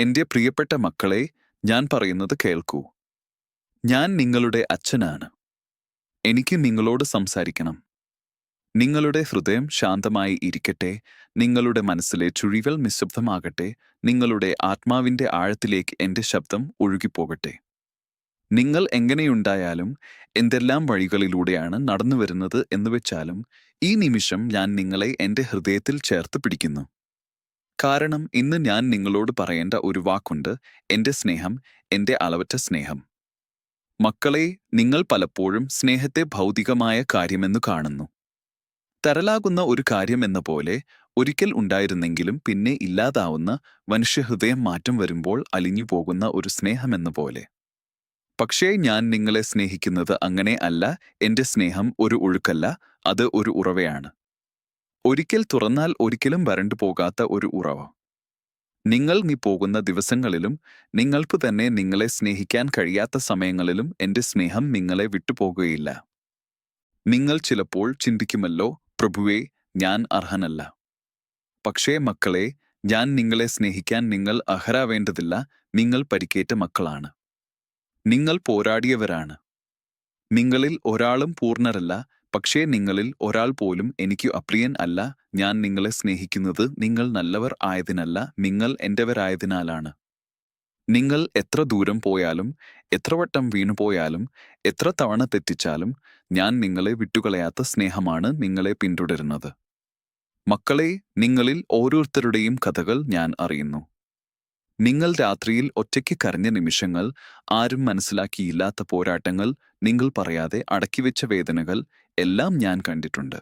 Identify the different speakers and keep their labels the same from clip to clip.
Speaker 1: എന്റെ പ്രിയപ്പെട്ട മക്കളെ ഞാൻ പറയുന്നത് കേൾക്കൂ. ഞാൻ നിങ്ങളുടെ അച്ഛനാണ്. എനിക്ക് നിങ്ങളോട് സംസാരിക്കണം. നിങ്ങളുടെ ഹൃദയം ശാന്തമായി ഇരിക്കട്ടെ നിങ്ങളുടെ മനസ്സിലെ ചുഴികൾ നിശബ്ദമാകട്ടെ നിങ്ങളുടെ ആത്മാവിന്റെ ആഴത്തിലേക്ക് എന്റെ ശബ്ദം ഒഴുകിപ്പോകട്ടെ. നിങ്ങൾ എങ്ങനെയുണ്ടായാലും എന്തെല്ലാം വഴികളിലൂടെയാണ് നടന്നു വരുന്നത് എന്ന് വെച്ചാലും ഈ നിമിഷം ഞാൻ നിങ്ങളെ എന്റെ ഹൃദയത്തിൽ ചേർത്ത് പിടിക്കുന്നു. കാരണം ഇന്ന് ഞാൻ നിങ്ങളോട് പറയേണ്ട ഒരു വാക്കുണ്ട് എന്റെ സ്നേഹം എന്റെ അളവറ്റ സ്നേഹം. മക്കളെ നിങ്ങൾ പലപ്പോഴും സ്നേഹത്തെ ഭൗതികമായ കാര്യമെന്നു കാണുന്നു. തരലാകുന്ന ഒരു കാര്യമെന്ന പോലെ ഒരിക്കൽ ഉണ്ടായിരുന്നെങ്കിലും പിന്നെ ഇല്ലാതാവുന്ന മനുഷ്യഹൃദയം മാറ്റം വരുമ്പോൾ അലിഞ്ഞു പോകുന്ന ഒരു സ്നേഹമെന്ന പോലെ. പക്ഷേ ഞാൻ നിങ്ങളെ സ്നേഹിക്കുന്നത് അങ്ങനെ അല്ല എന്റെ സ്നേഹം ഒരു ഒഴുക്കല്ല അത് ഒരു ഉറവയാണ്. ഒരിക്കൽ തുറന്നാൽ ഒരിക്കലും വരണ്ടു പോകാത്ത ഒരു ഉറവ. നിങ്ങൾ നീ പോകുന്ന ദിവസങ്ങളിലും നിങ്ങൾക്ക് തന്നെ നിങ്ങളെ സ്നേഹിക്കാൻ കഴിയാത്ത സമയങ്ങളിലും എന്റെ സ്നേഹം നിങ്ങളെ വിട്ടുപോകുകയില്ല നിങ്ങൾ ചിലപ്പോൾ ചിന്തിക്കുമല്ലോ പ്രഭുവേ ഞാൻ അർഹനല്ല. പക്ഷേ മക്കളെ ഞാൻ നിങ്ങളെ സ്നേഹിക്കാൻ നിങ്ങൾ അർഹരാവേണ്ടതില്ല നിങ്ങൾ പരിക്കേറ്റ മക്കളാണ്. നിങ്ങൾ പോരാടിയവരാണ്. നിങ്ങളിൽ ഒരാളും പൂർണരല്ല പക്ഷേ നിങ്ങളിൽ ഒരാൾ പോലും എനിക്ക് അപ്രിയൻ അല്ല ഞാൻ നിങ്ങളെ സ്നേഹിക്കുന്നത് നിങ്ങൾ നല്ലവർ ആയതിനല്ല നിങ്ങൾ എന്റെവരായതിനാലാണ്. നിങ്ങൾ എത്ര ദൂരം പോയാലും എത്ര വട്ടം വീണുപോയാലും എത്ര തവണ തെറ്റിച്ചാലും ഞാൻ നിങ്ങളെ വിട്ടുകളയാത്ത സ്നേഹമാണ് നിങ്ങളെ പിന്തുടരുന്നത്. മക്കളെ നിങ്ങളിൽ ഓരോരുത്തരുടെയും കഥകൾ ഞാൻ അറിയുന്നു. നിങ്ങൾ രാത്രിയിൽ ഒറ്റയ്ക്ക് കരഞ്ഞ നിമിഷങ്ങൾ ആരും മനസ്സിലാക്കിയില്ലാത്ത പോരാട്ടങ്ങൾ നിങ്ങൾ പറയാതെ അടക്കിവെച്ച വേദനകൾ എല്ലാം ഞാൻ കണ്ടിട്ടുണ്ട്.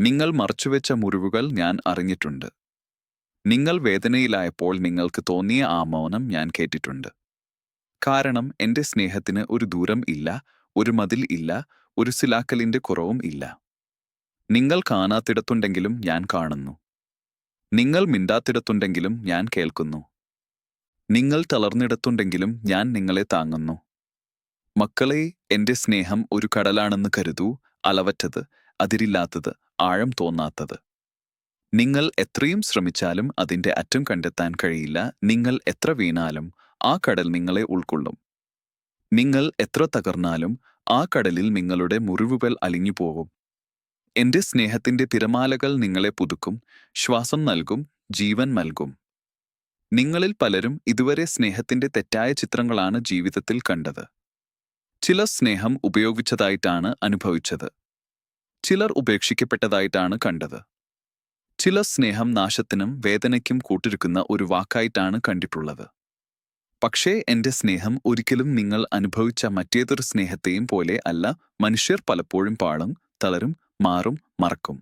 Speaker 1: നിങ്ങൾ മറച്ചുവെച്ച മുറിവുകൾ ഞാൻ അറിഞ്ഞിട്ടുണ്ട്. നിങ്ങൾ വേദനയിലായപ്പോൾ നിങ്ങൾക്ക് തോന്നിയ ആ മൗനം ഞാൻ കേട്ടിട്ടുണ്ട്. കാരണം എന്റെ സ്നേഹത്തിന് ഒരു ദൂരം ഇല്ല ഒരു മതിൽ ഇല്ല ഒരു സിലാക്കലിന്റെ കുറവും ഇല്ല. നിങ്ങൾ കാണാത്തിടത്തുണ്ടെങ്കിലും ഞാൻ കാണുന്നു. നിങ്ങൾ മിണ്ടാത്തിടത്തുണ്ടെങ്കിലും ഞാൻ കേൾക്കുന്നു. നിങ്ങൾ തളർന്നിടത്തുണ്ടെങ്കിലും ഞാൻ നിങ്ങളെ താങ്ങുന്നു. മക്കളെ എന്റെ സ്നേഹം ഒരു കടലാണെന്ന് കരുതൂ അളവറ്റത് അതിരില്ലാത്തത് ആഴം തോന്നാത്തത്. നിങ്ങൾ എത്രയും ശ്രമിച്ചാലും അതിന്റെ അറ്റം കണ്ടെത്താൻ കഴിയില്ല. നിങ്ങൾ എത്ര വീണാലും ആ കടൽ നിങ്ങളെ ഉൾക്കൊള്ളും. നിങ്ങൾ എത്ര തകർന്നാലും ആ കടലിൽ നിങ്ങളുടെ മുറിവുകൾ അലിഞ്ഞു പോകും എന്റെ സ്നേഹത്തിന്റെ തിരമാലകൾ നിങ്ങളെ പുതുക്കും ശ്വാസം നൽകും ജീവൻ നൽകും. നിങ്ങളിൽ പലരും ഇതുവരെ സ്നേഹത്തിന്റെ തെറ്റായ ചിത്രങ്ങളാണ് ജീവിതത്തിൽ കണ്ടത്. ചിലർ സ്നേഹം ഉപയോഗിച്ചതായിട്ടാണ് അനുഭവിച്ചത്. ചിലർ ഉപേക്ഷിക്കപ്പെട്ടതായിട്ടാണ് കണ്ടത്. ചിലർ സ്നേഹം നാശത്തിനും വേദനയ്ക്കും കൂട്ടിരിക്കുന്ന ഒരു വാക്കായിട്ടാണ് കണ്ടിട്ടുള്ളത്. പക്ഷേ എന്റെ സ്നേഹം ഒരിക്കലും നിങ്ങൾ അനുഭവിച്ച മറ്റേതൊരു സ്നേഹത്തെയും പോലെ അല്ല മനുഷ്യർ പലപ്പോഴും പാളും തളരും മാറും മറക്കും.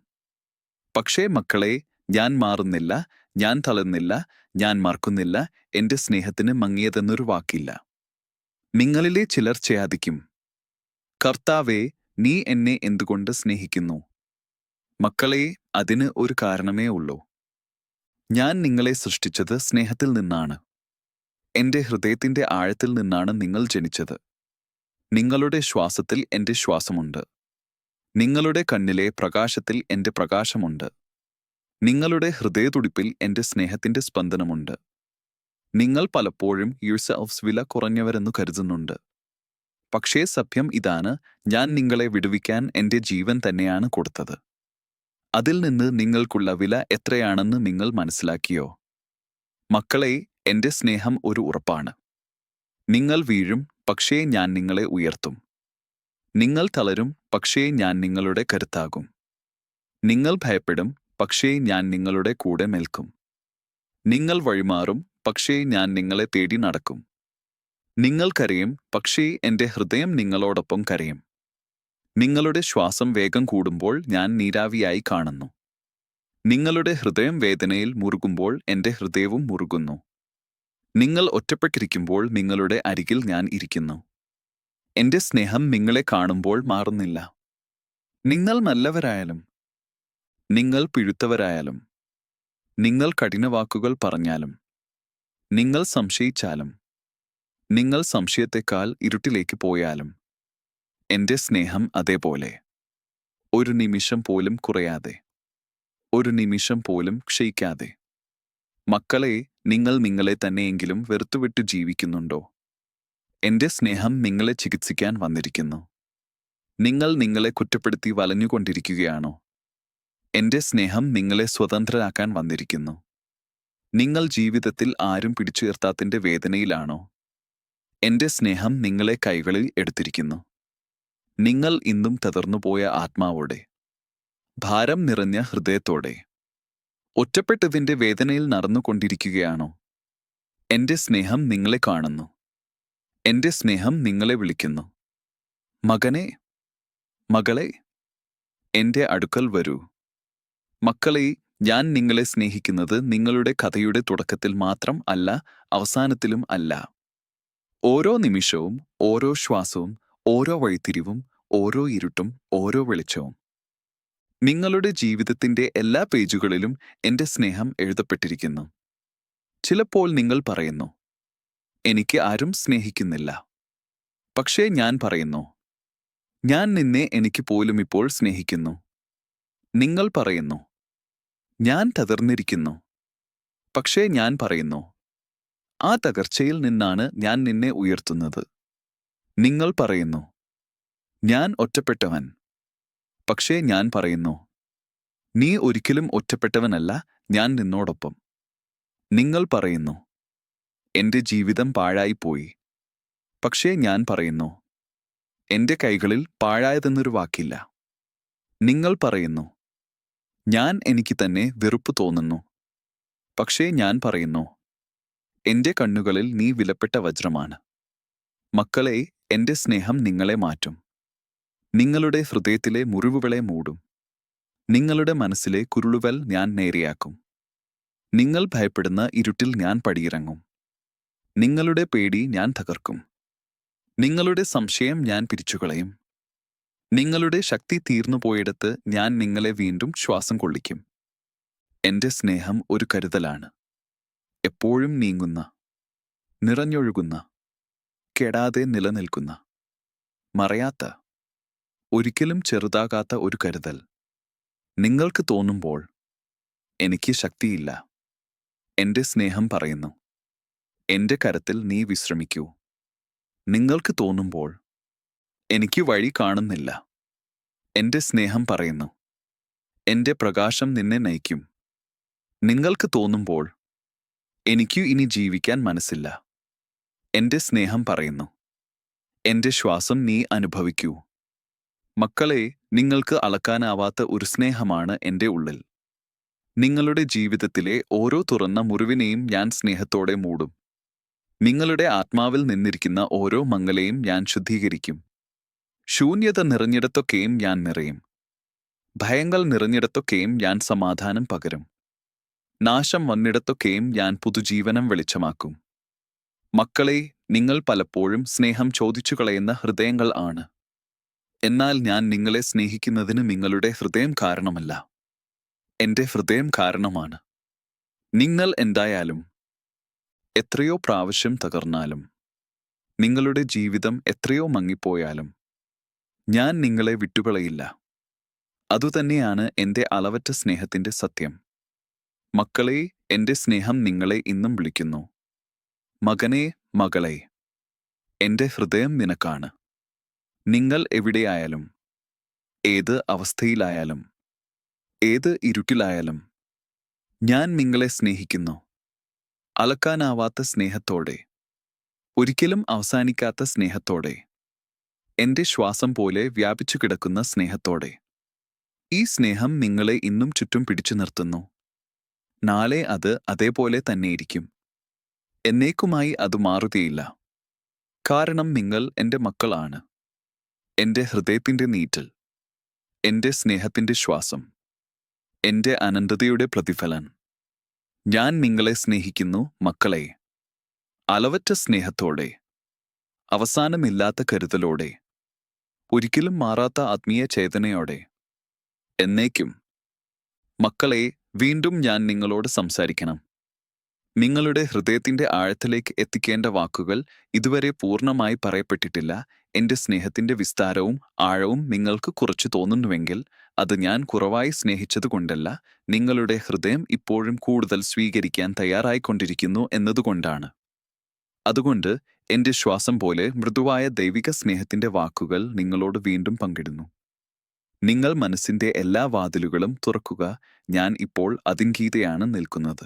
Speaker 1: പക്ഷേ മക്കളെ ഞാൻ മാറുന്നില്ല ഞാൻ തളരുന്നില്ല ഞാൻ മറക്കുന്നില്ല എന്റെ സ്നേഹത്തിന് മങ്ങിയതെന്നൊരു വാക്കില്ല. നിങ്ങളിലെ ചിലർ ചെയ്യാതിക്കും കർത്താവേ നീ എന്നെ എന്തുകൊണ്ട് സ്നേഹിക്കുന്നു? മക്കളെ അതിന് ഒരു കാരണമേ ഉള്ളൂ. ഞാൻ നിങ്ങളെ സൃഷ്ടിച്ചത് സ്നേഹത്തിൽ നിന്നാണ്. എന്റെ ഹൃദയത്തിന്റെ ആഴത്തിൽ നിന്നാണ് നിങ്ങൾ ജനിച്ചത്. നിങ്ങളുടെ ശ്വാസത്തിൽ എന്റെ ശ്വാസമുണ്ട്. നിങ്ങളുടെ കണ്ണിലെ പ്രകാശത്തിൽ എന്റെ പ്രകാശമുണ്ട്. നിങ്ങളുടെ ഹൃദയതുടിപ്പിൽ എന്റെ സ്നേഹത്തിന്റെ സ്പന്ദനമുണ്ട്. നിങ്ങൾ പലപ്പോഴും യുസെൽഫ്സ് വില കുറഞ്ഞവരെന്ന് കരുതുന്നുണ്ട്. പക്ഷേ സഭ്യം ഇതാണ് ഞാൻ നിങ്ങളെ വിടുവിക്കാൻ എന്റെ ജീവൻ തന്നെയാണ് കൊടുത്തത്. അതിൽ നിന്ന് നിങ്ങൾക്കുള്ള വില എത്രയാണെന്ന് നിങ്ങൾ മനസ്സിലാക്കിയോ? മക്കളെ എന്റെ സ്നേഹം ഒരു ഉറപ്പാണ്. നിങ്ങൾ വീഴും പക്ഷേ ഞാൻ നിങ്ങളെ ഉയർത്തും. നിങ്ങൾ തളരും പക്ഷേ ഞാൻ നിങ്ങളുടെ കരുത്താകും. നിങ്ങൾ ഭയപ്പെടും പക്ഷേ ഞാൻ നിങ്ങളുടെ കൂടെ നിൽക്കും നിങ്ങൾ വഴിമാറും പക്ഷേ ഞാൻ നിങ്ങളെ തേടി നടക്കും. നിങ്ങൾ കരയും പക്ഷേ എന്റെ ഹൃദയം നിങ്ങളോടൊപ്പം കരയും. നിങ്ങളുടെ ശ്വാസം വേഗം കൂടുമ്പോൾ ഞാൻ നീരാവിയായി കാണുന്നു. നിങ്ങളുടെ ഹൃദയം വേദനയിൽ മുറുകുമ്പോൾ എന്റെ ഹൃദയവും മുറുകുന്നു. നിങ്ങൾ ഒറ്റപ്പെട്ടിരിക്കുമ്പോൾ നിങ്ങളുടെ അരികിൽ ഞാൻ ഇരിക്കുന്നു. എന്റെ സ്നേഹം നിങ്ങളെ കാണുമ്പോൾ മാറുന്നില്ല. നിങ്ങൾ നല്ലവരായാലും നിങ്ങൾ പിഴുത്തവരായാലും നിങ്ങൾ കഠിനവാക്കുകൾ പറഞ്ഞാലും നിങ്ങൾ സംശയിച്ചാലും നിങ്ങൾ സംശയത്തെക്കാൾ ഇരുട്ടിലേക്ക് പോയാലും എന്റെ സ്നേഹം അതേപോലെ. ഒരു നിമിഷം പോലും കുറയാതെ ഒരു നിമിഷം പോലും ക്ഷയിക്കാതെ. മക്കളെ നിങ്ങൾ നിങ്ങളെ തന്നെയെങ്കിലും വെറുത്തുവിട്ട് ജീവിക്കുന്നുണ്ടോ? എന്റെ സ്നേഹം നിങ്ങളെ ചികിത്സിക്കാൻ വന്നിരിക്കുന്നു. നിങ്ങൾ നിങ്ങളെ കുറ്റപ്പെടുത്തി വലഞ്ഞുകൊണ്ടിരിക്കുകയാണോ? എന്റെ സ്നേഹം നിങ്ങളെ സ്വതന്ത്രരാക്കാൻ വന്നിരിക്കുന്നു. നിങ്ങൾ ജീവിതത്തിൽ ആരും പിടിച്ചുയർത്താത്തിന്റെ വേദനയിലാണോ? എന്റെ സ്നേഹം നിങ്ങളെ കൈകളിൽ എടുത്തിരിക്കുന്നു. നിങ്ങൾ ഇന്നും തകർന്നുപോയ ആത്മാവോടെ. ഭാരം നിറഞ്ഞ ഹൃദയത്തോടെ. ഒറ്റപ്പെട്ടതിന്റെ വേദനയിൽ നടന്നുകൊണ്ടിരിക്കുകയാണോ? എന്റെ സ്നേഹം നിങ്ങളെ കാണുന്നു. എന്റെ സ്നേഹം നിങ്ങളെ വിളിക്കുന്നു. മകനെ മകളെ എന്റെ അടുക്കൽ വരൂ. മക്കളെ ഞാൻ നിങ്ങളെ സ്നേഹിക്കുന്നത് നിങ്ങളുടെ കഥയുടെ തുടക്കത്തിൽ മാത്രം അല്ല അവസാനത്തിലും അല്ല. ഓരോ നിമിഷവും ഓരോ ശ്വാസവും ഓരോ വഴിത്തിരിവും ഓരോ ഇരുട്ടും ഓരോ വെളിച്ചവും. നിങ്ങളുടെ ജീവിതത്തിന്റെ എല്ലാ പേജുകളിലും എന്റെ സ്നേഹം എഴുതപ്പെട്ടിരിക്കുന്നു. ചിലപ്പോൾ നിങ്ങൾ പറയുന്നു എനിക്ക് ആരും സ്നേഹിക്കുന്നില്ല. പക്ഷേ ഞാൻ പറയുന്നു ഞാൻ നിന്നെ എനിക്ക് പോലും ഇപ്പോൾ സ്നേഹിക്കുന്നു. നിങ്ങൾ പറയുന്നു ഞാൻ തകർന്നിരിക്കുന്നു. പക്ഷേ ഞാൻ പറയുന്നു ആ തകർച്ചയിൽ നിന്നാണ് ഞാൻ നിന്നെ ഉയർത്തുന്നത്. നിങ്ങൾ പറയുന്നു ഞാൻ ഒറ്റപ്പെട്ടവൻ. പക്ഷേ ഞാൻ പറയുന്നു നീ ഒരിക്കലും ഒറ്റപ്പെട്ടവനല്ല ഞാൻ നിന്നോടൊപ്പം. നിങ്ങൾ പറയുന്നു എന്റെ ജീവിതം പാഴായിപ്പോയി. പക്ഷേ ഞാൻ പറയുന്നു എന്റെ കൈകളിൽ പാഴായതെന്നൊരു വാക്കില്ല. നിങ്ങൾ പറയുന്നു ഞാൻ എനിക്ക് തന്നെ വെറുപ്പ് തോന്നുന്നു. പക്ഷേ ഞാൻ പറയുന്നു എന്റെ കണ്ണുകളിൽ നീ വിലപ്പെട്ട വജ്രമാണ്. മക്കളെ എന്റെ സ്നേഹം നിങ്ങളെ മാറ്റും. നിങ്ങളുടെ ഹൃദയത്തിലെ മുറിവുകളെ മൂടും. നിങ്ങളുടെ മനസ്സിലെ കുരുളുവൽ ഞാൻ നേരെയാക്കും. നിങ്ങൾ ഭയപ്പെടുന്ന ഇരുട്ടിൽ ഞാൻ പടിയിറങ്ങും. നിങ്ങളുടെ പേടി ഞാൻ തകർക്കും. നിങ്ങളുടെ സംശയം ഞാൻ പിരിച്ചുകളയും. നിങ്ങളുടെ ശക്തി തീർന്നുപോയിടത്ത് ഞാൻ നിങ്ങളെ വീണ്ടും ശ്വാസം കൊള്ളിക്കും. എന്റെ സ്നേഹം ഒരു കരുതലാണ്. എപ്പോഴും നീങ്ങുന്ന നിറഞ്ഞൊഴുകുന്ന കെടാതെ നിലനിൽക്കുന്ന മറയാത്ത ഒരിക്കലും ചെറുതാകാത്ത ഒരു കരുതൽ നിങ്ങൾക്ക് തോന്നുമ്പോൾ എനിക്ക് ശക്തിയില്ല. എന്റെ സ്നേഹം പറയുന്നു. എന്റെ കരത്തിൽ നീ വിശ്രമിക്കൂ. നിങ്ങൾക്ക് തോന്നുമ്പോൾ എനിക്ക് വഴി കാണുന്നില്ല. എന്റെ സ്നേഹം പറയുന്നു. എന്റെ പ്രകാശം നിന്നെ നയിക്കും. നിങ്ങൾക്ക് തോന്നുമ്പോൾ എനിക്കു ഇനി ജീവിക്കാൻ മനസ്സില്ല. എന്റെ സ്നേഹം പറയുന്നു. എന്റെ ശ്വാസം നീ അനുഭവിക്കൂ. മക്കളെ നിങ്ങൾക്ക് അളക്കാനാവാത്ത ഒരു സ്നേഹമാണ് എന്റെ ഉള്ളിൽ. നിങ്ങളുടെ ജീവിതത്തിലെ ഓരോ തുറന്ന മുറിവിനെയും ഞാൻ സ്നേഹത്തോടെ മൂടും. നിങ്ങളുടെ ആത്മാവിൽ നിന്നിരിക്കുന്ന ഓരോ മംഗലയും ഞാൻ ശുദ്ധീകരിക്കും. ശൂന്യത നിറഞ്ഞിടത്തൊക്കെയും ഞാൻ നിറയും. ഭയങ്ങൾ നിറഞ്ഞിടത്തൊക്കെയും ഞാൻ സമാധാനം പകരും. നാശം വന്നിടത്തൊക്കെയും ഞാൻ പുതുജീവനം വെളിച്ചമാക്കും. മക്കളെ നിങ്ങൾ പലപ്പോഴും സ്നേഹം ചോദിച്ചു കളയുന്ന ഹൃദയങ്ങൾ ആണ്. എന്നാൽ ഞാൻ നിങ്ങളെ സ്നേഹിക്കുന്നതിന് നിങ്ങളുടെ ഹൃദയം കാരണമല്ല. എന്റെ ഹൃദയം കാരണമാണ്. നിങ്ങൾ എന്തായാലും എത്രയോ പ്രാവശ്യം തകർന്നാലും നിങ്ങളുടെ ജീവിതം എത്രയോ മങ്ങിപ്പോയാലും ഞാൻ നിങ്ങളെ വിട്ടുകളയില്ല. അതുതന്നെയാണ് എന്റെ അളവറ്റ സ്നേഹത്തിന്റെ സത്യം. മക്കളെ എന്റെ സ്നേഹം നിങ്ങളെ ഇന്നും വിളിക്കുന്നു. മകനെ മകളെ എന്റെ ഹൃദയം നിനക്കാണ്. നിങ്ങൾ എവിടെയായാലും ഏത് അവസ്ഥയിലായാലും ഏത് ഇരുട്ടിലായാലും ഞാൻ നിങ്ങളെ സ്നേഹിക്കുന്നു. അളക്കാനാവാത്ത സ്നേഹത്തോടെ ഒരിക്കലും അവസാനിക്കാത്ത സ്നേഹത്തോടെ. എന്റെ ശ്വാസം പോലെ വ്യാപിച്ചു കിടക്കുന്ന സ്നേഹത്തോടെ. ഈ സ്നേഹം നിങ്ങളെ ഇന്നും ചുറ്റും പിടിച്ചു നിർത്തുന്നു. നാളെ അത് അതേപോലെ തന്നെയിരിക്കും. എന്നേക്കുമായി അത് മാറുകയില്ല. കാരണം നിങ്ങൾ എന്റെ മക്കളാണ്. എന്റെ ഹൃദയത്തിന്റെ നീറ്റൽ. എന്റെ സ്നേഹത്തിന്റെ ശ്വാസം. എന്റെ അനന്തതയുടെ പ്രതിഫലൻ. ഞാൻ നിങ്ങളെ സ്നേഹിക്കുന്നു മക്കളെ. അളവറ്റ സ്നേഹത്തോടെ. അവസാനമില്ലാത്ത കരുതലോടെ. ഒരിക്കലും മാറാത്ത ആത്മീയ ചേതനയോടെ. എന്നേക്കും മക്കളെ വീണ്ടും ഞാൻ നിങ്ങളോട് സംസാരിക്കണം. നിങ്ങളുടെ ഹൃദയത്തിന്റെ ആഴത്തിലേക്ക് എത്തിക്കേണ്ട വാക്കുകൾ ഇതുവരെ പൂർണമായി പറയപ്പെട്ടിട്ടില്ല. എന്റെ സ്നേഹത്തിന്റെ വിസ്താരവും ആഴവും നിങ്ങൾക്ക് കുറച്ചു തോന്നുന്നുവെങ്കിൽ അത് ഞാൻ കുറവായി സ്നേഹിച്ചതുകൊണ്ടല്ല നിങ്ങളുടെ ഹൃദയം ഇപ്പോഴും കൂടുതൽ സ്വീകരിക്കാൻ തയ്യാറായിക്കൊണ്ടിരിക്കുന്നു എന്നതുകൊണ്ടാണ്. അതുകൊണ്ട് എന്റെ ശ്വാസം പോലെ മൃദുവായ ദൈവിക സ്നേഹത്തിന്റെ വാക്കുകൾ നിങ്ങളോട് വീണ്ടും പങ്കിടുന്നു. നിങ്ങൾ മനസ്സിന്റെ എല്ലാ വാതിലുകളും തുറക്കുക. ഞാൻ ഇപ്പോൾ അതിങ്കീതയാണ് നിൽക്കുന്നത്.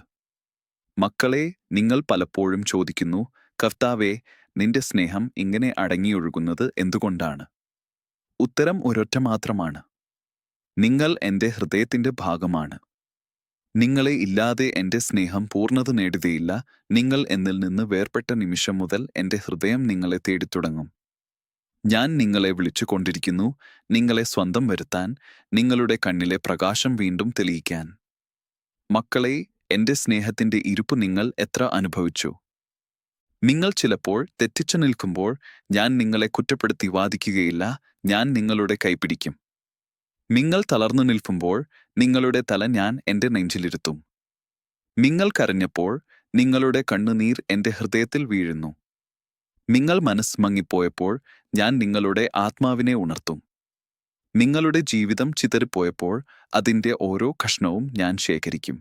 Speaker 1: മക്കളെ നിങ്ങൾ പലപ്പോഴും ചോദിക്കുന്നു കർത്താവെ നിന്റെ സ്നേഹം ഇങ്ങനെ അടങ്ങിയൊഴുകുന്നത് എന്തുകൊണ്ടാണ്? ഉത്തരം ഒരൊറ്റ മാത്രമാണ്. നിങ്ങൾ എന്റെ ഹൃദയത്തിന്റെ ഭാഗമാണ്. നിങ്ങളെ ഇല്ലാതെ എന്റെ സ്നേഹം പൂർണത നേടുകയില്ല. നിങ്ങൾ എന്നിൽ നിന്ന് വേർപെട്ട നിമിഷം മുതൽ എന്റെ ഹൃദയം നിങ്ങളെ തേടിത്തുടങ്ങും. ഞാൻ നിങ്ങളെ വിളിച്ചു കൊണ്ടിരിക്കുന്നു നിങ്ങളെ സ്വന്തം വരുത്താൻ നിങ്ങളുടെ കണ്ണിലെ പ്രകാശം വീണ്ടും തെളിയിക്കാൻ. മക്കളെ എന്റെ സ്നേഹത്തിന്റെ ഇരുപ്പ് നിങ്ങൾ എത്ര അനുഭവിച്ചു? നിങ്ങൾ ചിലപ്പോൾ തെറ്റിച്ചു നിൽക്കുമ്പോൾ ഞാൻ നിങ്ങളെ കുറ്റപ്പെടുത്തി വാദിക്കുകയില്ല. ഞാൻ നിങ്ങളുടെ കൈപിടിക്കും നിങ്ങൾ തളർന്നു നിൽക്കുമ്പോൾ നിങ്ങളുടെ തല ഞാൻ എന്റെ നെഞ്ചിലിരുത്തും. നിങ്ങൾ കരഞ്ഞപ്പോൾ നിങ്ങളുടെ കണ്ണുനീർ എന്റെ ഹൃദയത്തിൽ വീഴുന്നു. നിങ്ങൾ മനസ്സ് മങ്ങിപ്പോയപ്പോൾ ഞാൻ നിങ്ങളുടെ ആത്മാവിനെ ഉണർത്തും. നിങ്ങളുടെ ജീവിതം ചിതറിപ്പോയപ്പോൾ അതിന്റെ ഓരോ കഷ്ണവും ഞാൻ ശേഖരിക്കും.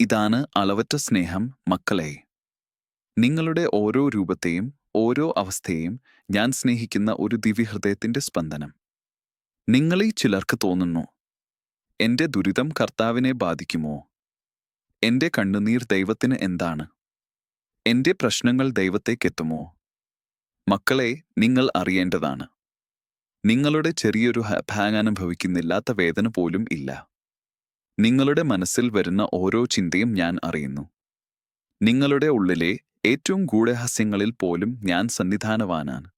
Speaker 1: ഇതാണ് അളവറ്റ സ്നേഹം മക്കളെ. നിങ്ങളുടെ ഓരോ രൂപത്തെയും ഓരോ അവസ്ഥയെയും ഞാൻ സ്നേഹിക്കുന്ന ഒരു ദിവ്യഹൃദയത്തിന്റെ സ്പന്ദനം. നിങ്ങളിൽ ചിലർക്ക് തോന്നുന്നു എന്റെ ദുരിതം കർത്താവിനെ ബാധിക്കുമോ? എന്റെ കണ്ണുനീർ ദൈവത്തിന് എന്താണ്? എന്റെ പ്രശ്നങ്ങൾ ദൈവത്തേക്കെത്തുമോ? മക്കളെ നിങ്ങൾ അറിയേണ്ടതാണ്. നിങ്ങളുടെ ചെറിയൊരു അനുഭവിക്കുന്നില്ലാത്ത വേദന പോലും ഇല്ല. നിങ്ങളുടെ മനസ്സിൽ വരുന്ന ഓരോ ചിന്തയും ഞാൻ അറിയുന്നു. നിങ്ങളുടെ ഉള്ളിലെ ഏറ്റവും ഗൂഢഹസ്യങ്ങളിൽ പോലും ഞാൻ സന്നിധാനവാനാണ്.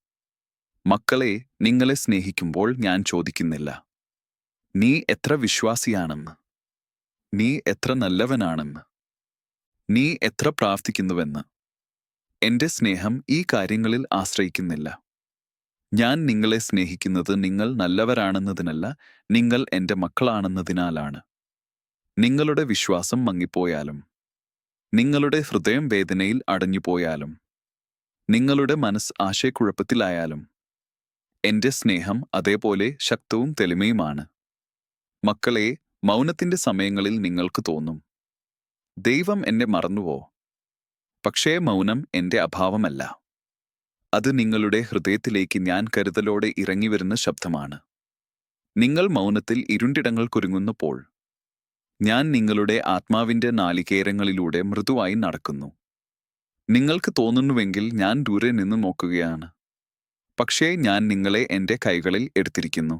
Speaker 1: മക്കളെ നിങ്ങളെ സ്നേഹിക്കുമ്പോൾ ഞാൻ ചോദിക്കുന്നില്ല. നീ എത്ര വിശ്വാസിയാണെന്ന് നീ എത്ര നല്ലവനാണെന്ന് നീ എത്ര പ്രാർത്ഥിക്കുന്നുവെന്ന് എന്റെ സ്നേഹം ഈ കാര്യങ്ങളിൽ ആശ്രയിക്കുന്നില്ല. ഞാൻ നിങ്ങളെ സ്നേഹിക്കുന്നത് നിങ്ങൾ നല്ലവരാണെന്നതിനല്ല നിങ്ങൾ എന്റെ മക്കളാണെന്നതിനാലാണ്. നിങ്ങളുടെ വിശ്വാസം മങ്ങിപ്പോയാലും നിങ്ങളുടെ ഹൃദയം വേദനയിൽ അടഞ്ഞുപോയാലും നിങ്ങളുടെ മനസ്സ് ആശയക്കുഴപ്പത്തിലായാലും എന്റെ സ്നേഹം അതേപോലെ ശക്തവും തെളിമയുമാണ്. മക്കളെ മൗനത്തിന്റെ സമയങ്ങളിൽ നിങ്ങൾക്ക് തോന്നും. ദൈവം എന്നെ മറന്നുവോ? പക്ഷേ മൗനം എന്റെ അഭാവമല്ല. അത് നിങ്ങളുടെ ഹൃദയത്തിലേക്ക് ഞാൻ കരുതലോടെ ഇറങ്ങിവരുന്ന ശബ്ദമാണ്. നിങ്ങൾ മൗനത്തിൽ ഇരുണ്ടിടങ്ങൾ കുരുങ്ങുന്നപ്പോൾ ഞാൻ നിങ്ങളുടെ ആത്മാവിന്റെ നാലികേരങ്ങളിലൂടെ മൃദുവായി നടക്കുന്നു. നിങ്ങൾക്ക് തോന്നുന്നുവെങ്കിൽ ഞാൻ ദൂരെ നിന്ന് നോക്കുകയാണ്. പക്ഷേ ഞാൻ നിങ്ങളെ എന്റെ കൈകളിൽ എടുത്തിരിക്കുന്നു.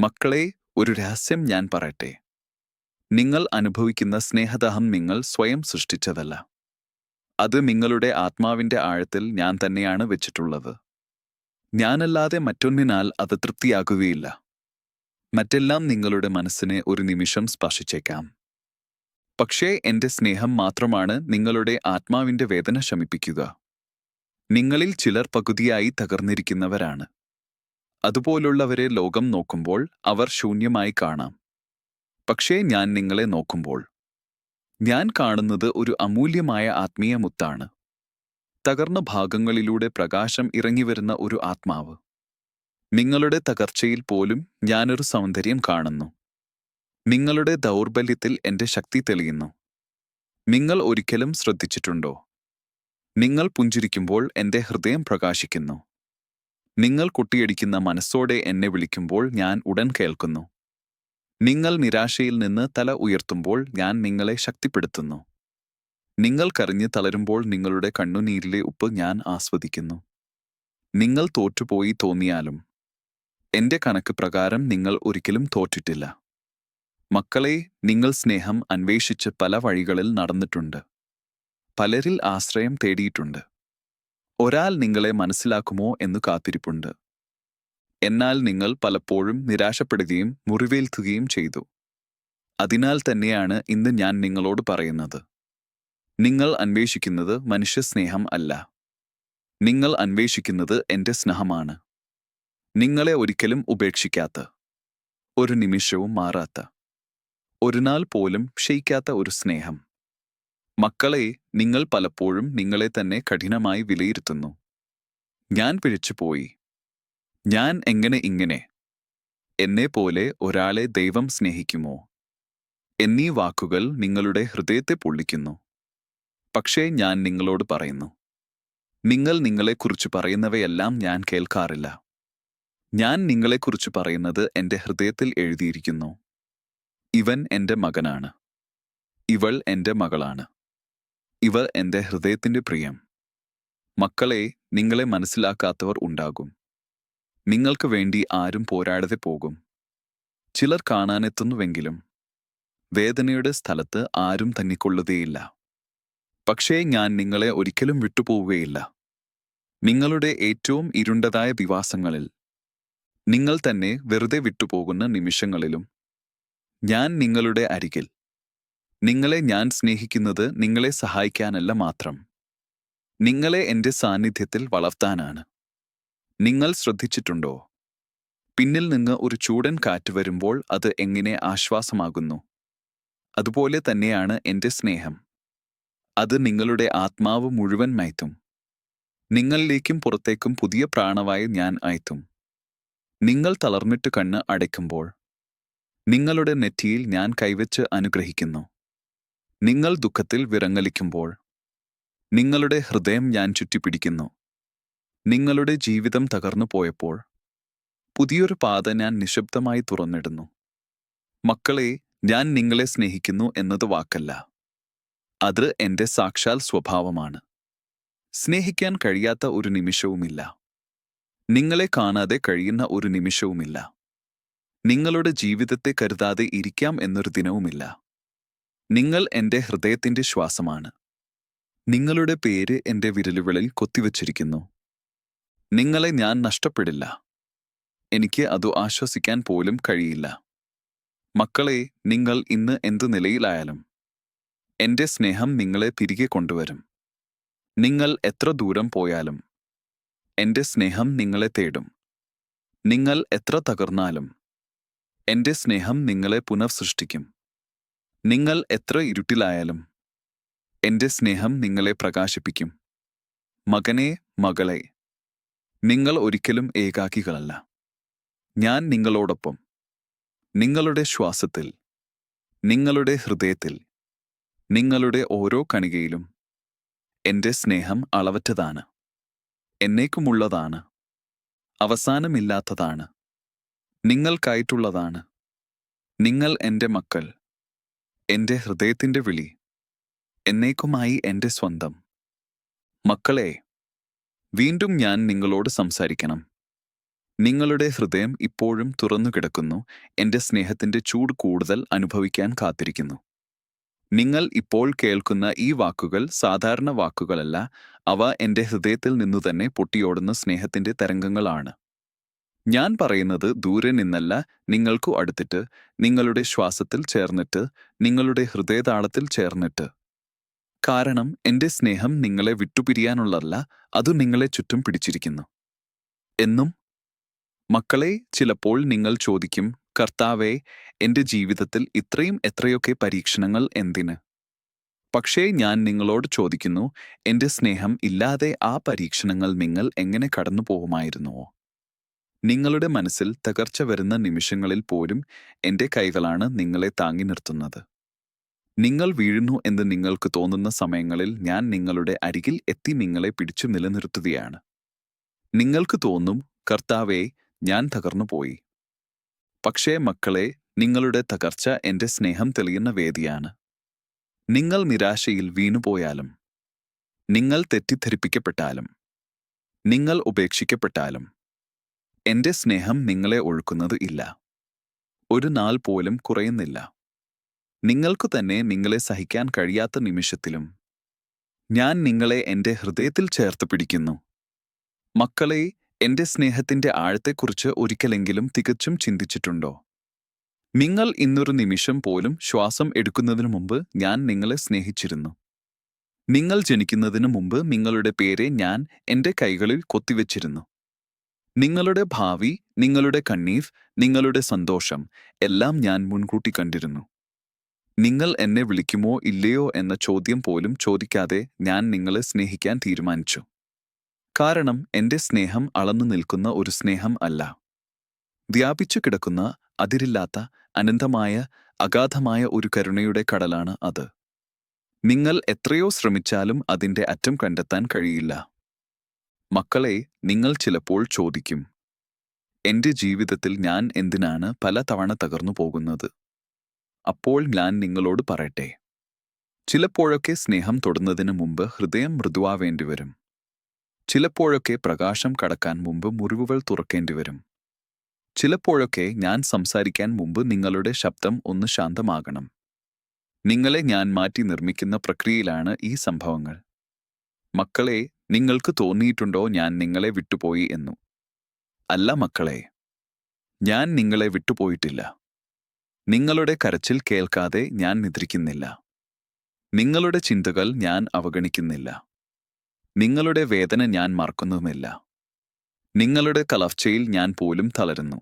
Speaker 1: മക്കളെ ഒരു രഹസ്യം ഞാൻ പറയട്ടെ. നിങ്ങൾ അനുഭവിക്കുന്ന സ്നേഹദാഹം നിങ്ങൾ സ്വയം സൃഷ്ടിച്ചതല്ല. അത് നിങ്ങളുടെ ആത്മാവിന്റെ ആഴത്തിൽ ഞാൻ തന്നെയാണ് വെച്ചിട്ടുള്ളത്. ഞാനല്ലാതെ മറ്റൊന്നിനാൽ അത് തൃപ്തിയാകുകയില്ല. മറ്റെല്ലാം നിങ്ങളുടെ മനസ്സിനെ ഒരു നിമിഷം സ്പർശിച്ചേക്കാം. പക്ഷേ എന്റെ സ്നേഹം മാത്രമാണ് നിങ്ങളുടെ ആത്മാവിന്റെ വേദന ശമിപ്പിക്കുക. നിങ്ങളിൽ ചിലർ പകുതിയായി തകർന്നിരിക്കുന്നവരാണ്. അതുപോലുള്ളവരെ ലോകം നോക്കുമ്പോൾ അവർ ശൂന്യമായി കാണാം. പക്ഷേ ഞാൻ നിങ്ങളെ നോക്കുമ്പോൾ. ഞാൻ കാണുന്നത് ഒരു അമൂല്യമായ ആത്മീയ മുത്താണ്. തകർന്ന ഭാഗങ്ങളിലൂടെ പ്രകാശം ഇറങ്ങിവരുന്ന ഒരു ആത്മാവ്. നിങ്ങളുടെ തകർച്ചയിൽ പോലും ഞാനൊരു സൗന്ദര്യം കാണുന്നു. നിങ്ങളുടെ ദൗർബല്യത്തിൽ എന്റെ ശക്തി തെളിയുന്നു. നിങ്ങൾ ഒരിക്കലും ശ്രദ്ധിച്ചിട്ടുണ്ടോ? നിങ്ങൾ പുഞ്ചിരിക്കുമ്പോൾ എന്റെ ഹൃദയം പ്രകാശിക്കുന്നു. നിങ്ങൾ കുട്ടിയടിക്കുന്ന മനസ്സോടെ എന്നെ വിളിക്കുമ്പോൾ ഞാൻ ഉടൻ കേൾക്കുന്നു. നിങ്ങൾ നിരാശയിൽ നിന്ന് തല ഉയർത്തുമ്പോൾ ഞാൻ നിങ്ങളെ ശക്തിപ്പെടുത്തുന്നു. നിങ്ങൾ കരഞ്ഞ് തളരുമ്പോൾ നിങ്ങളുടെ കണ്ണുനീരിലെ ഉപ്പ് ഞാൻ ആസ്വദിക്കുന്നു. നിങ്ങൾ തോറ്റുപോയി തോന്നിയാലും. എന്റെ കണക്ക് പ്രകാരം നിങ്ങൾ ഒരിക്കലും തോറ്റിട്ടില്ല. മക്കളെ നിങ്ങൾ സ്നേഹം അന്വേഷിച്ച് പല വഴികളിൽ നടന്നിട്ടുണ്ട്. പലരിൽ ആശ്രയം തേടിയിട്ടുണ്ട്. ഒരാൾ നിങ്ങളെ മനസ്സിലാക്കുമോ എന്ന് കാത്തിരിപ്പുണ്ട്. എന്നാൽ നിങ്ങൾ പലപ്പോഴും നിരാശപ്പെടുകയും മുറിവേൽക്കുകയും ചെയ്തു. അതിനാൽ തന്നെയാണ് ഇന്ന് ഞാൻ നിങ്ങളോട് പറയുന്നത്. നിങ്ങൾ അന്വേഷിക്കുന്നത് മനുഷ്യസ്നേഹം അല്ല. നിങ്ങൾ അന്വേഷിക്കുന്നത് എന്റെ സ്നേഹമാണ്. നിങ്ങളെ ഒരിക്കലും ഉപേക്ഷിക്കാത്ത ഒരു നിമിഷവും മാറാത്ത ഒരു നാൾ പോലും ക്ഷയിക്കാത്ത ഒരു സ്നേഹം. മക്കളെ നിങ്ങൾ പലപ്പോഴും നിങ്ങളെ തന്നെ കഠിനമായി വിലയിരുത്തുന്നു. ഞാൻ പിഴച്ചുപോയി. ഞാൻ എങ്ങനെ ഇങ്ങനെ? എന്നെ പോലെ ഒരാളെ ദൈവം സ്നേഹിക്കുമോ? എന്നീ വാക്കുകൾ നിങ്ങളുടെ ഹൃദയത്തെ പൊള്ളിക്കുന്നു. പക്ഷേ ഞാൻ നിങ്ങളോട് പറയുന്നു നിങ്ങൾ നിങ്ങളെക്കുറിച്ച് പറയുന്നവയെല്ലാം ഞാൻ കേൾക്കാറില്ല. ഞാൻ നിങ്ങളെക്കുറിച്ച് പറയുന്നത് എന്റെ ഹൃദയത്തിൽ എഴുതിയിരിക്കുന്നു. ഇവൻ എന്റെ മകനാണ്. ഇവൾ എന്റെ മകളാണ്. ഇവർ എന്റെ ഹൃദയത്തിന്റെ പ്രിയം. മക്കളെ നിങ്ങളെ മനസ്സിലാക്കാത്തവർ ഉണ്ടാകും. നിങ്ങൾക്ക് വേണ്ടി ആരും പോരാടാതെ പോകും. ചിലർ കാണാനെത്തുന്നുവെങ്കിലും വേദനയുടെ സ്ഥലത്ത് ആരും തന്നിക്കൊള്ളുകയില്ല. പക്ഷേ ഞാൻ നിങ്ങളെ ഒരിക്കലും വിട്ടുപോവുകയില്ല. നിങ്ങളുടെ ഏറ്റവും ഇരുണ്ടതായ വിവാസങ്ങളിൽ നിങ്ങൾ തന്നെ വെറുതെ വിട്ടുപോകുന്ന നിമിഷങ്ങളിലും ഞാൻ നിങ്ങളുടെ അരികിൽ നിങ്ങളെ ഞാൻ സ്നേഹിക്കുന്നത് നിങ്ങളെ സഹായിക്കാനല്ല മാത്രം. നിങ്ങളെ എന്റെ സാന്നിധ്യത്തിൽ വളർത്താനാണ്. നിങ്ങൾ ശ്രദ്ധിച്ചിട്ടുണ്ടോ? പിന്നിൽ നിന്ന് ഒരു ചൂടൻ കാറ്റ് വരുമ്പോൾ അത് എങ്ങനെ ആശ്വാസമാകുന്നു? അതുപോലെ തന്നെയാണ് എന്റെ സ്നേഹം. അത് നിങ്ങളുടെ ആത്മാവ് മുഴുവൻ മയത്തും. നിങ്ങളിലേക്കും പുറത്തേക്കും പുതിയ പ്രാണവായി ഞാൻ അയത്തും. നിങ്ങൾ തളർന്നിട്ട് കണ്ണ് അടയ്ക്കുമ്പോൾ നിങ്ങളുടെ നെറ്റിയിൽ ഞാൻ കൈവച്ച് അനുഗ്രഹിക്കുന്നു. നിങ്ങൾ ദുഃഖത്തിൽ വിറങ്ങലിക്കുമ്പോൾ നിങ്ങളുടെ ഹൃദയം ഞാൻ ചുറ്റിപ്പിടിക്കുന്നു. നിങ്ങളുടെ ജീവിതം തകർന്നു പോയപ്പോൾ പുതിയൊരു പാത ഞാൻ നിശബ്ദമായി തുറന്നിടുന്നു. മക്കളെ ഞാൻ നിങ്ങളെ സ്നേഹിക്കുന്നു എന്നത് വാക്കല്ല. അത് എന്റെ സാക്ഷാൽ സ്വഭാവമാണ്. സ്നേഹിക്കാൻ കഴിയാത്ത ഒരു നിമിഷവുമില്ല. നിങ്ങളെ കാണാതെ കഴിയുന്ന ഒരു നിമിഷവുമില്ല. നിങ്ങളുടെ ജീവിതത്തെ കരുതാതെ ഇരിക്കാം എന്നൊരു ദിനവുമില്ല. നിങ്ങൾ എന്റെ ഹൃദയത്തിന്റെ ശ്വാസമാണ്. നിങ്ങളുടെ പേര് എന്റെ വിരലുകളിൽ കൊത്തിവച്ചിരിക്കുന്നു. നിങ്ങളെ ഞാൻ നഷ്ടപ്പെടില്ല. എനിക്ക് അത് ആശ്വസിക്കാൻ പോലും കഴിയില്ല. മക്കളെ നിങ്ങൾ ഇന്ന് എന്ത് നിലയിലായാലും എന്റെ സ്നേഹം നിങ്ങളെ തിരികെ കൊണ്ടുവരും. നിങ്ങൾ എത്ര ദൂരം പോയാലും എന്റെ സ്നേഹം നിങ്ങളെ തേടും. നിങ്ങൾ എത്ര തകർന്നാലും എന്റെ സ്നേഹം നിങ്ങളെ പുനഃസൃഷ്ടിക്കും നിങ്ങൾ എത്ര ഇരുട്ടിലായാലും എന്റെ സ്നേഹം നിങ്ങളെ പ്രകാശിപ്പിക്കും. മകനെ മകളെ നിങ്ങൾ ഒരിക്കലും ഏകാകികളല്ല. ഞാൻ നിങ്ങളോടൊപ്പം. നിങ്ങളുടെ ശ്വാസത്തിൽ നിങ്ങളുടെ ഹൃദയത്തിൽ നിങ്ങളുടെ ഓരോ കണികയിലും എന്റെ സ്നേഹം അളവറ്റതാണ്. എന്നേക്കുമുള്ളതാണ്. അവസാനമില്ലാത്തതാണ്. നിങ്ങൾക്കായിട്ടുള്ളതാണ്. നിങ്ങൾ എന്റെ മക്കൾ. എന്റെ ഹൃദയത്തിന്റെ വിളി എന്നേക്കുമായി എന്റെ സ്വന്തം. മക്കളെ വീണ്ടും ഞാൻ നിങ്ങളോട് സംസാരിക്കണം. നിങ്ങളുടെ ഹൃദയം ഇപ്പോഴും തുറന്നു കിടക്കുന്നു എന്റെ സ്നേഹത്തിന്റെ ചൂട് കൂടുതൽ അനുഭവിക്കാൻ കാത്തിരിക്കുന്നു. നിങ്ങൾ ഇപ്പോൾ കേൾക്കുന്ന ഈ വാക്കുകൾ സാധാരണ വാക്കുകളല്ല അവ എന്റെ ഹൃദയത്തിൽ നിന്നു തന്നെ പൊട്ടിയോടുന്ന സ്നേഹത്തിന്റെ തരംഗങ്ങളാണ്. ഞാൻ പറയുന്നത് ദൂരെ നിന്നല്ല നിങ്ങൾക്കു അടുത്തിട്ട് നിങ്ങളുടെ ശ്വാസത്തിൽ ചേർന്നിട്ട് നിങ്ങളുടെ ഹൃദയതാളത്തിൽ ചേർന്നിട്ട്. കാരണം എന്റെ സ്നേഹം നിങ്ങളെ വിട്ടുപിരിയാനുള്ളതല്ല അത് നിങ്ങളെ ചുറ്റും പിടിച്ചിരിക്കുന്നു. എന്നും മക്കളെ ചിലപ്പോൾ നിങ്ങൾ ചോദിക്കും കർത്താവെ എന്റെ ജീവിതത്തിൽ ഇത്രയും എത്രയൊക്കെ പരീക്ഷണങ്ങൾ എന്തിന്? പക്ഷേ ഞാൻ നിങ്ങളോട് ചോദിക്കുന്നു എന്റെ സ്നേഹം ഇല്ലാതെ ആ പരീക്ഷണങ്ങൾ നിങ്ങൾ എങ്ങനെ കടന്നു പോകുമായിരുന്നുവോ നിങ്ങളുടെ മനസ്സിൽ തകർച്ച വരുന്ന നിമിഷങ്ങളിൽ പോലും എന്റെ കൈകളാണ് നിങ്ങളെ താങ്ങി നിർത്തുന്നത്. നിങ്ങൾ വീഴുന്നു എന്ന് നിങ്ങൾക്ക് തോന്നുന്ന സമയങ്ങളിൽ ഞാൻ നിങ്ങളുടെ അരികിൽ എത്തി നിങ്ങളെ പിടിച്ചു നിലനിർത്തുകയാണ്. നിങ്ങൾക്ക് തോന്നും കർത്താവേ ഞാൻ തകർന്നുപോയി. പക്ഷേ മക്കളെ നിങ്ങളുടെ തകർച്ച എന്റെ സ്നേഹം തെളിയുന്ന വേദിയാണ്. നിങ്ങൾ നിരാശയിൽ വീണുപോയാലും നിങ്ങൾ തെറ്റിദ്ധരിപ്പിക്കപ്പെട്ടാലും നിങ്ങൾ ഉപേക്ഷിക്കപ്പെട്ടാലും എന്റെ സ്നേഹം നിങ്ങളെ ഒഴുക്കുന്നത് ഇല്ല. ഒരു നാൾ പോലും കുറയുന്നില്ല. നിങ്ങൾക്കു തന്നെ നിങ്ങളെ സഹിക്കാൻ കഴിയാത്ത നിമിഷത്തിലും ഞാൻ നിങ്ങളെ എന്റെ ഹൃദയത്തിൽ ചേർത്ത് പിടിക്കുന്നു. മക്കളെ എന്റെ സ്നേഹത്തിന്റെ ആഴത്തെക്കുറിച്ച് ഒരിക്കലെങ്കിലും തികച്ചും ചിന്തിച്ചിട്ടുണ്ടോ? നിങ്ങൾ ഇന്നൊരു നിമിഷം പോലും ശ്വാസം എടുക്കുന്നതിനു മുമ്പ് ഞാൻ നിങ്ങളെ സ്നേഹിച്ചിരുന്നു. നിങ്ങൾ ജനിക്കുന്നതിനു മുമ്പ് നിങ്ങളുടെ പേരെ ഞാൻ എന്റെ കൈകളിൽ കൊത്തിവെച്ചിരുന്നു. നിങ്ങളുടെ ഭാവി നിങ്ങളുടെ കണ്ണീർ നിങ്ങളുടെ സന്തോഷം എല്ലാം ഞാൻ മുൻകൂട്ടി കണ്ടിരുന്നു. നിങ്ങൾ എന്നെ വിളിക്കുമോ ഇല്ലയോ എന്ന ചോദ്യം പോലും ചോദിക്കാതെ ഞാൻ നിങ്ങളെ സ്നേഹിക്കാൻ തീരുമാനിച്ചു. കാരണം എന്റെ സ്നേഹം അളന്നു നിൽക്കുന്ന ഒരു സ്നേഹം അല്ല. വ്യാപിച്ചു കിടക്കുന്ന അതിരില്ലാത്ത അനന്തമായ അഗാധമായ ഒരു കരുണയുടെ കടലാണ് അത്. നിങ്ങൾ എത്രയോ ശ്രമിച്ചാലും അതിന്റെ അറ്റം കണ്ടെത്താൻ കഴിയില്ല. മക്കളെ നിങ്ങൾ ചിലപ്പോൾ ചോദിക്കും എന്റെ ജീവിതത്തിൽ ഞാൻ എന്തിനാണ് പല തവണ തകർന്നു പോകുന്നത്? അപ്പോൾ ഞാൻ നിങ്ങളോട് പറയട്ടെ. ചിലപ്പോഴൊക്കെ സ്നേഹം തൊടുന്നതിന് മുമ്പ് ഹൃദയം മൃദുവാവേണ്ടി വരും ചിലപ്പോഴൊക്കെ പ്രകാശം കടക്കാൻ മുമ്പ് മുറിവുകൾ തുറക്കേണ്ടി വരും ചിലപ്പോഴൊക്കെ ഞാൻ സംസാരിക്കാൻ മുമ്പ് നിങ്ങളുടെ ശബ്ദം ഒന്ന് ശാന്തമാകണം. നിങ്ങളെ ഞാൻ മാറ്റി നിർമ്മിക്കുന്ന പ്രക്രിയയിലാണ് ഈ സംഭവങ്ങൾ. മക്കളെ നിങ്ങൾക്ക് തോന്നിയിട്ടുണ്ടോ ഞാൻ നിങ്ങളെ വിട്ടുപോയി എന്നു? അല്ല മക്കളെ ഞാൻ നിങ്ങളെ വിട്ടുപോയിട്ടില്ല. നിങ്ങളുടെ കരച്ചിൽ കേൾക്കാതെ ഞാൻ നിദ്രിക്കുന്നില്ല. നിങ്ങളുടെ ചിന്തകൾ ഞാൻ അവഗണിക്കുന്നില്ല. നിങ്ങളുടെ വേദന ഞാൻ മറക്കുന്നതുമില്ല നിങ്ങളുടെ കലർച്ചയിൽ ഞാൻ പോലും തളരുന്നു.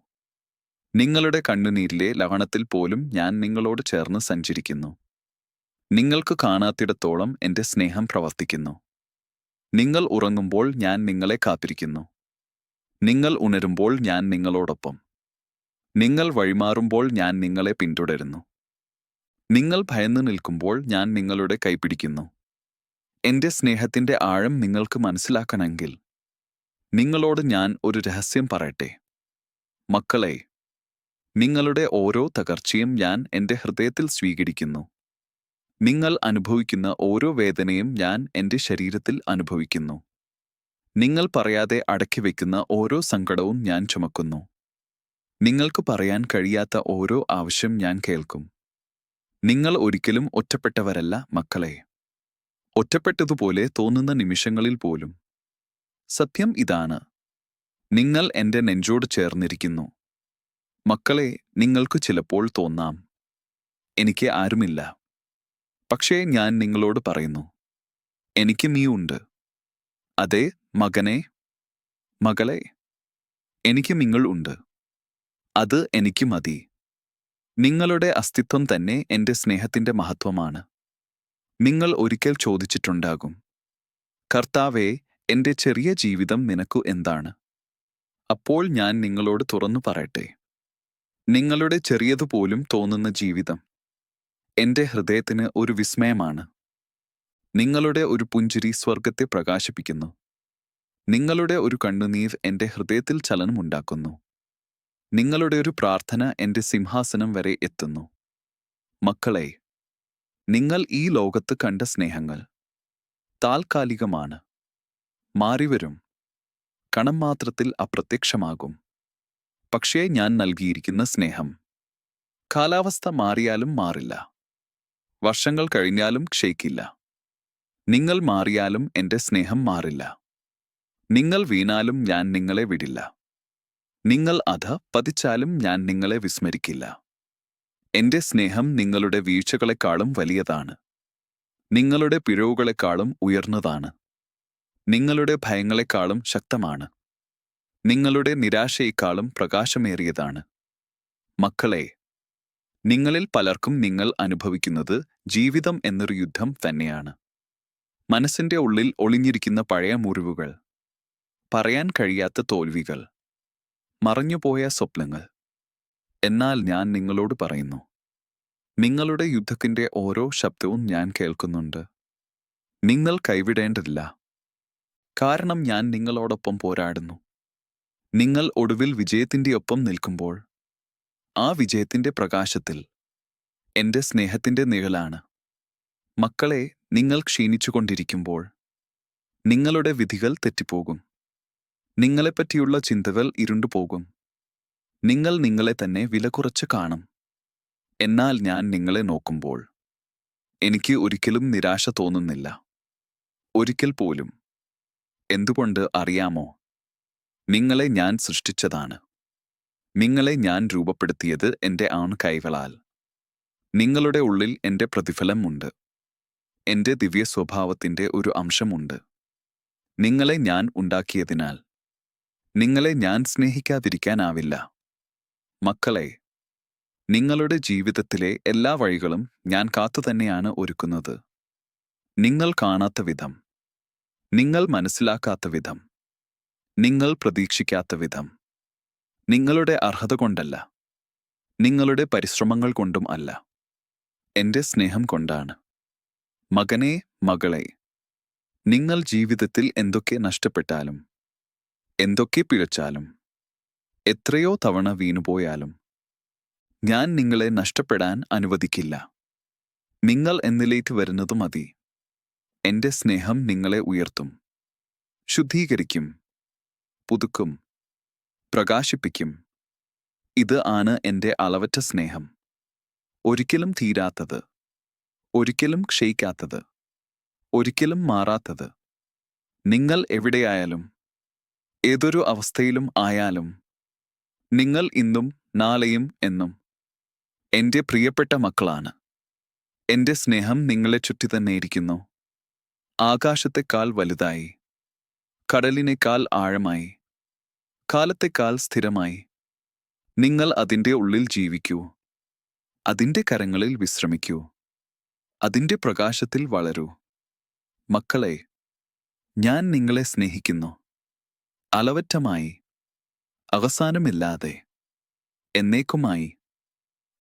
Speaker 1: നിങ്ങളുടെ കണ്ണുനീരിലെ ലവണത്തിൽ പോലും ഞാൻ നിങ്ങളോട് ചേർന്ന് സഞ്ചരിക്കുന്നു. നിങ്ങൾക്ക് കാണാത്തിടത്തോളം എന്റെ സ്നേഹം പ്രവർത്തിക്കുന്നു. നിങ്ങൾ ഉറങ്ങുമ്പോൾ ഞാൻ നിങ്ങളെ കാത്തിരിക്കുന്നു. നിങ്ങൾ ഉണരുമ്പോൾ ഞാൻ നിങ്ങളോടൊപ്പം. നിങ്ങൾ വഴിമാറുമ്പോൾ ഞാൻ നിങ്ങളെ പിന്തുടരുന്നു. നിങ്ങൾ ഭയന്നു നിൽക്കുമ്പോൾ ഞാൻ നിങ്ങളുടെ കൈപിടിക്കുന്നു എന്റെ സ്നേഹത്തിന്റെ ആഴം നിങ്ങൾക്ക് മനസ്സിലാക്കണമെങ്കിൽ നിങ്ങളോട് ഞാൻ ഒരു രഹസ്യം പറയട്ടെ. മക്കളെ നിങ്ങളുടെ ഓരോ തകർച്ചയും ഞാൻ എന്റെ ഹൃദയത്തിൽ സ്വീകരിക്കുന്നു. നിങ്ങൾ അനുഭവിക്കുന്ന ഓരോ വേദനയും ഞാൻ എന്റെ ശരീരത്തിൽ അനുഭവിക്കുന്നു. നിങ്ങൾ പറയാതെ അടക്കി വയ്ക്കുന്ന ഓരോ സങ്കടവും ഞാൻ ചുമക്കുന്നു. നിങ്ങൾക്ക് പറയാൻ കഴിയാത്ത ഓരോ ആവശ്യം ഞാൻ കേൾക്കും. നിങ്ങൾ ഒരിക്കലും ഒറ്റപ്പെട്ടവരല്ല മക്കളെ. ഒറ്റപ്പെട്ടതുപോലെ തോന്നുന്ന നിമിഷങ്ങളിൽ പോലും. സത്യം ഇതാണ്. നിങ്ങൾ എന്റെ നെഞ്ചോട് ചേർന്നിരിക്കുന്നു. മക്കളെ നിങ്ങൾക്ക് ചിലപ്പോൾ തോന്നാം. എനിക്ക് ആരുമില്ല. പക്ഷേ ഞാൻ നിങ്ങളോട് പറയുന്നു എനിക്ക് നീ ഉണ്ട്. അതെ മകനെ മകളെ എനിക്ക് നിങ്ങൾ ഉണ്ട്. അത് എനിക്ക് മതി. നിങ്ങളുടെ അസ്തിത്വം തന്നെ എന്റെ സ്നേഹത്തിന്റെ മഹത്വമാണ്. നിങ്ങൾ ഒരിക്കൽ ചോദിച്ചിട്ടുണ്ടാകും കർത്താവേ എന്റെ ചെറിയ ജീവിതം നിനക്കു എന്താണ്? അപ്പോൾ ഞാൻ നിങ്ങളോട് തുറന്നു പറയട്ടെ. നിങ്ങളുടെ ചെറിയതുപോലും തോന്നുന്ന ജീവിതം എന്റെ ഹൃദയത്തിന് ഒരു വിസ്മയമാണ്. നിങ്ങളുടെ ഒരു പുഞ്ചിരി സ്വർഗത്തെ പ്രകാശിപ്പിക്കുന്നു. നിങ്ങളുടെ ഒരു കണ്ണുനീർ എന്റെ ഹൃദയത്തിൽ ചലനമുണ്ടാക്കുന്നു. നിങ്ങളുടെ ഒരു പ്രാർത്ഥന എന്റെ സിംഹാസനം വരെ എത്തുന്നു. മക്കളെ നിങ്ങൾ ഈ ലോകത്ത് കണ്ട സ്നേഹങ്ങൾ താൽക്കാലികമാണ്. മാറിവരും. കണം മാത്രത്തിൽ അപ്രത്യക്ഷമാകും. പക്ഷേ ഞാൻ നൽകിയിരിക്കുന്ന സ്നേഹം. കാലാവസ്ഥ മാറിയാലും മാറില്ല. വർഷങ്ങൾ കഴിഞ്ഞാലും ക്ഷയിക്കില്ല. നിങ്ങൾ മാറിയാലും എന്റെ സ്നേഹം മാറില്ല. നിങ്ങൾ വീണാലും ഞാൻ നിങ്ങളെ വിടില്ല. നിങ്ങൾ അധ പതിച്ചാലും ഞാൻ നിങ്ങളെ വിസ്മരിക്കില്ല. എന്റെ സ്നേഹം നിങ്ങളുടെ വീഴ്ചകളെക്കാളും വലിയതാണ്. നിങ്ങളുടെ പിഴവുകളെക്കാളും ഉയർന്നതാണ്. നിങ്ങളുടെ ഭയങ്ങളെക്കാളും ശക്തമാണ്. നിങ്ങളുടെ നിരാശയേക്കാളും പ്രകാശമേറിയതാണ്. മക്കളെ നിങ്ങളിൽ പലർക്കും നിങ്ങൾ അനുഭവിക്കുന്നത് ജീവിതം എന്നൊരു യുദ്ധം തന്നെയാണ്. മനസ്സിന്റെ ഉള്ളിൽ ഒളിഞ്ഞിരിക്കുന്ന പഴയ മുറിവുകൾ. പറയാൻ കഴിയാത്ത തോൽവികൾ. മറഞ്ഞുപോയ സ്വപ്നങ്ങൾ. എന്നാൽ ഞാൻ നിങ്ങളോട് പറയുന്നു. നിങ്ങളുടെ യുദ്ധത്തിന്റെ ഓരോ ശബ്ദവും ഞാൻ കേൾക്കുന്നുണ്ട്. നിങ്ങൾ കൈവിടേണ്ടതില്ല. കാരണം ഞാൻ നിങ്ങളോടൊപ്പം പോരാടുന്നു. നിങ്ങൾ ഒടുവിൽ വിജയത്തിന്റെ ഒപ്പം നിൽക്കുമ്പോൾ ആ വിജയത്തിന്റെ പ്രകാശത്തിൽ എന്റെ സ്നേഹത്തിന്റെ നിഴലാണ്. മക്കളെ നിങ്ങൾ ക്ഷീണിച്ചുകൊണ്ടിരിക്കുമ്പോൾ നിങ്ങളുടെ വിധികൾ തെറ്റിപ്പോകും. നിങ്ങളെപ്പറ്റിയുള്ള ചിന്തകൾ ഇരുണ്ടുപോകും. നിങ്ങൾ നിങ്ങളെ തന്നെ വില കുറച്ച് കാണും. എന്നാൽ ഞാൻ നിങ്ങളെ നോക്കുമ്പോൾ എനിക്ക് ഒരിക്കലും നിരാശ തോന്നുന്നില്ല. ഒരിക്കൽ പോലും. എന്തുകൊണ്ട് അറിയാമോ? നിങ്ങളെ ഞാൻ സൃഷ്ടിച്ചതാണ്. നിങ്ങളെ ഞാൻ രൂപപ്പെടുത്തിയത് എന്റെ ആൺ കൈകളാൽ നിങ്ങളുടെ ഉള്ളിൽ എന്റെ പ്രതിഫലമുണ്ട്. എന്റെ ദിവ്യ സ്വഭാവത്തിന്റെ ഒരു അംശമുണ്ട്. നിങ്ങളെ ഞാൻ ഉണ്ടാക്കിയതിനാൽ. നിങ്ങളെ ഞാൻ സ്നേഹിക്കാതിരിക്കാനാവില്ല. മക്കളെ നിങ്ങളുടെ ജീവിതത്തിലെ എല്ലാ വഴികളും ഞാൻ കാത്തുതന്നെയാണ് ഒരുക്കുന്നത്. നിങ്ങൾ കാണാത്ത വിധം. നിങ്ങൾ മനസ്സിലാക്കാത്ത വിധം. നിങ്ങൾ പ്രതീക്ഷിക്കാത്ത വിധം. നിങ്ങളുടെ അർഹത കൊണ്ടല്ല. നിങ്ങളുടെ പരിശ്രമങ്ങൾ കൊണ്ടും അല്ല. എന്റെ സ്നേഹം കൊണ്ടാണ്. മകനെ മകളെ നിങ്ങൾ ജീവിതത്തിൽ എന്തൊക്കെ നഷ്ടപ്പെട്ടാലും എന്തൊക്കെ പിഴച്ചാലും എത്രയോ തവണ വീണുപോയാലും ഞാൻ നിങ്ങളെ നഷ്ടപ്പെടാൻ അനുവദിക്കില്ല. നിങ്ങൾ എന്നിലേക്ക് വരുന്നത് മതി. എന്റെ സ്നേഹം നിങ്ങളെ ഉയർത്തും ശുദ്ധീകരിക്കും പുതുക്കും പ്രകാശിപ്പിക്കും. ഇത് ആണ് എന്റെ അളവറ്റ സ്നേഹം. ഒരിക്കലും തീരാത്തത്. ഒരിക്കലും ക്ഷയിക്കാത്തത്. ഒരിക്കലും മാറാത്തത്. നിങ്ങൾ എവിടെയായാലും ഏതൊരു അവസ്ഥയിലും ആയാലും നിങ്ങൾ ഇന്നും നാളെയും എന്നും എന്റെ പ്രിയപ്പെട്ട മക്കളാണ്. എന്റെ സ്നേഹം നിങ്ങളെ ചുറ്റി തന്നെ ഇരിക്കുന്നു. ആകാശത്തെക്കാൾ വലുതായി. കടലിനേക്കാൾ ആഴമായി. കാലത്തെക്കാൾ സ്ഥിരമായി. നിങ്ങൾ അതിന്റെ ഉള്ളിൽ ജീവിക്കൂ. അതിന്റെ കരങ്ങളിൽ വിശ്രമിക്കൂ. അതിന്റെ പ്രകാശത്തിൽ വളരൂ. മക്കളെ ഞാൻ നിങ്ങളെ സ്നേഹിക്കുന്നു. അളവറ്റമായി. അവസാനമില്ലാതെ. എന്നേക്കുമായി.